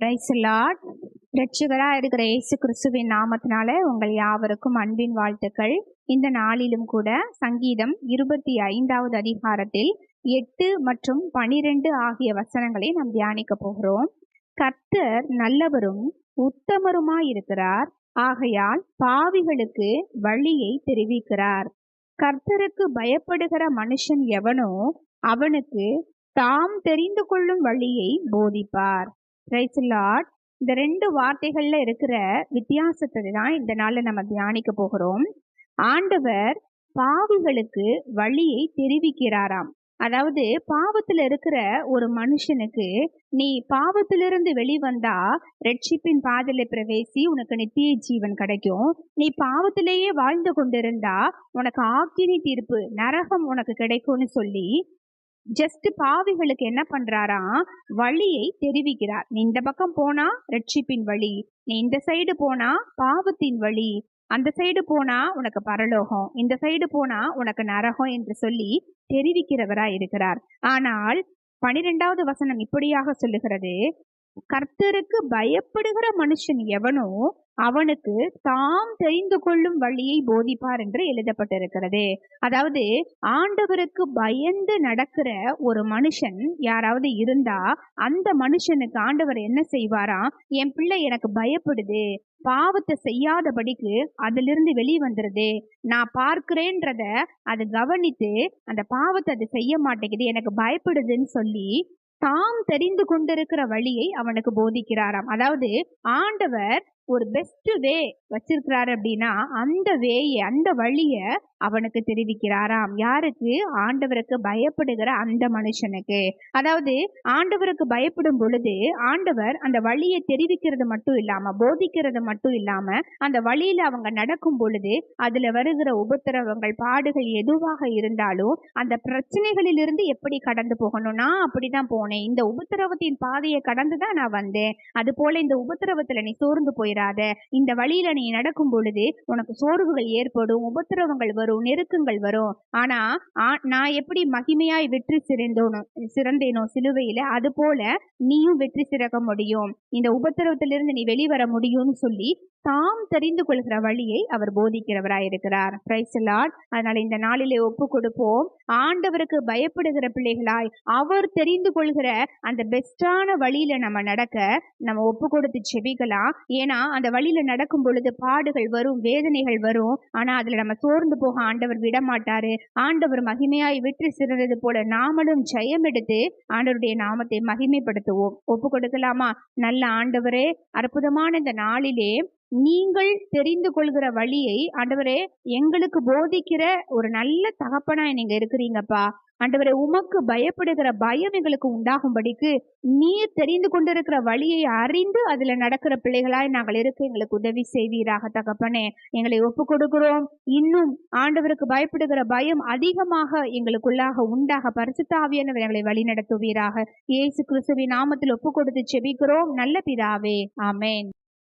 Price lot ரட்சகராக இருக்கிற இயேசு கிறிஸ்துவின் நாமத்தினால உங்கள் யாவருக்கும் அன்பின் வாழ்த்துக்கள். இந்த நாளிலும் கூட சங்கீதம் இருபத்தி ஐந்தாவது அதிகாரத்தில் எட்டு மற்றும் பனிரெண்டு ஆகிய வசனங்களை நாம் தியானிக்க போகிறோம். கர்த்தர் நல்லவரும் உத்தமருமாயிருக்கிறார் ஆகையால் பாவிகளுக்கு வழியை தெரிவிக்கிறார். கர்த்தருக்கு பயப்படுகிற மனுஷன் எவனோ அவனுக்கு தாம் தெரிந்து கொள்ளும் வழியை போதிப்பார். பிரைஸ் லார்ட் இந்த ரெண்டு வார்த்தைகளில் இருக்கிற வித்தியாசத்தை தான் இந்த நாளில் நம்ம தியானிக்க போகிறோம். ஆண்டவர் பாவிகளுக்கு வழியை தெரிவிக்கிறாராம். அதாவது பாவத்தில் இருக்கிற ஒரு மனுஷனுக்கு நீ பாவத்திலிருந்து வெளிவந்தா ரட்சிப்பின் பாதலை பிரவேசி உனக்கு நித்திய ஜீவன் கிடைக்கும். நீ பாவத்திலேயே வாழ்ந்து கொண்டிருந்தா உனக்கு ஆக்கினி தீர்ப்பு நரகம் உனக்கு கிடைக்கும்னு சொல்லி ஜஸ்ட் பாவிகளுக்கு என்ன பண்றாரா? வழியை தெரிவிக்கிறார். நீ இந்த பக்கம் போனா ரட்சிப்பின் வழி. நீ இந்த சைடு போனா பாவத்தின் வழி. அந்த சைடு போனா உனக்கு பரலோகம். இந்த சைடு போனா உனக்கு நரகம் என்று சொல்லி தெரிவிக்கிறவரா இருக்கிறார். ஆனால் பனிரெண்டாவது வசனம் இப்படியாக சொல்லுகிறது. கர்த்தருக்கு பயப்படுகிற மனுஷன் எவனோ அவனுக்கு தாம் தெரிந்து கொள்ளும் வழியை போதிப்பார் என்று எழுதப்பட்டிருக்கிறது. அதாவது ஆண்டவருக்கு பயந்து நடக்கிற ஒரு மனுஷன் யாராவது இருந்தா அந்த மனுஷனுக்கு ஆண்டவர் என்ன செய்வாராம் என் பிள்ளை எனக்கு பயப்படுது. பாவத்தை செய்யாதபடிக்கு அதிலிருந்து வெளியே வந்துடுது நான் பார்க்கிறேன்றத அது கவனித்து அந்த பாவத்தை அது செய்ய மாட்டேங்குது எனக்கு பயப்படுதுன்னு சொல்லி தாம் தெரிந்து கொண்டிருக்கிற வழியை அவனுக்கு போதிக்கிறாராம். அதாவது ஆண்டவர் ஒரு பெஸ்ட் வே வச்சிருக்கிறாரு அப்படின்னா அந்த வேயை அந்த வழிய அவனுக்கு தெரிவிக்கிறாராம். யாருக்கு? ஆண்டவருக்கு பயப்படுகிற அந்த மனுஷனுக்கு. அதாவது ஆண்டவருக்கு பயப்படும் பொழுது ஆண்டவர் அந்த வழியை தெரிவிக்கிறது மட்டும் இல்லாம போதிக்கிறது மட்டும் இல்லாம அந்த வழியில அவங்க நடக்கும் பொழுது அதுல வருகிற உபத்திரவங்கள் பாடுகள் எதுவாக இருந்தாலும் அந்த பிரச்சனைகளிலிருந்து எப்படி கடந்து போகணும்? நான் அப்படிதான் போனேன். இந்த உபத்திரவத்தின் பாதையை கடந்து தான் நான் வந்தேன். அது போல இந்த உபத்திரவத்துல நீ சோர்ந்து விடாத இந்த வழியில நீ நடக்கும் பொழுது உனக்கு சோர்வுகள் ஏற்படும் உபத்திரவங்கள் வரும் நெருக்கங்கள் வரும். ஆனா நான் எப்படி மகிமையாய் வெற்றி சிறந்தோனோ சிறந்தேனோ சிலுவையில அது போல நீயும் வெற்றி சிறக்க முடியும். இந்த உபத்திரவத்திலிருந்து நீ வெளிவர முடியும்னு சொல்லி தாம் தெரிந்து கொள்கிற வழியை அவர் போதிக்கிறவராய் இருக்கிறார். பிரைஸ் லார்ட் அதனால இந்த நாளிலே ஒப்பு கொடுப்போம். ஆண்டவருக்கு பயப்படுகிற பிள்ளைகளாய் அவர் தெரிந்து கொள்கிற அந்த பெஸ்டான வழியில நம்ம நடக்க நம்ம ஒப்பு கொடுத்து செபிக்கலாம். ஏன்னா அந்த வழியில நடக்கும் பொழுது பாடுகள் வரும் வேதனைகள் வரும். ஆனா அதுல நம்ம சோர்ந்து போக ஆண்டவர் விட மாட்டாரு ஆண்டவர் மகிமையாய் வெற்றி சிறந்தது போல நாமளும் ஜெயம் எடுத்து ஆண்டவருடைய நாமத்தை மகிமைப்படுத்துவோம். ஒப்பு கொடுக்கலாமா நல்ல ஆண்டவரே அற்புதமான இந்த நாளிலே நீங்கள் தெரிந்து கொள்கிற வழியை ஆண்டவரே எங்களுக்கு போதிக்கிற ஒரு நல்ல தகப்பனாய் நீங்க இருக்கிறீங்கப்பா. ஆண்டவரே உமக்கு பயப்படுகிற பயம் எங்களுக்கு உண்டாகும்படிக்கு நீர் தெரிந்து கொண்டிருக்கிற வழியை அறிந்து அதுல நடக்கிற பிள்ளைகளாய் நாங்கள் இருக்க எங்களுக்கு உதவி செய்வீராக தகப்பனே. எங்களை ஒப்பு கொடுக்கிறோம் இன்னும் ஆண்டவருக்கு பயப்படுகிற பயம் அதிகமாக எங்களுக்குள்ளாக உண்டாக பரிசுத்தாவியானவர் எங்களை வழிநடத்துவீராக. இயேசு கிறிஸ்துவின் நாமத்தில் ஒப்பு கொடுத்து செபிக்கிறோம். நல்ல பிதாவே. ஆமேன்.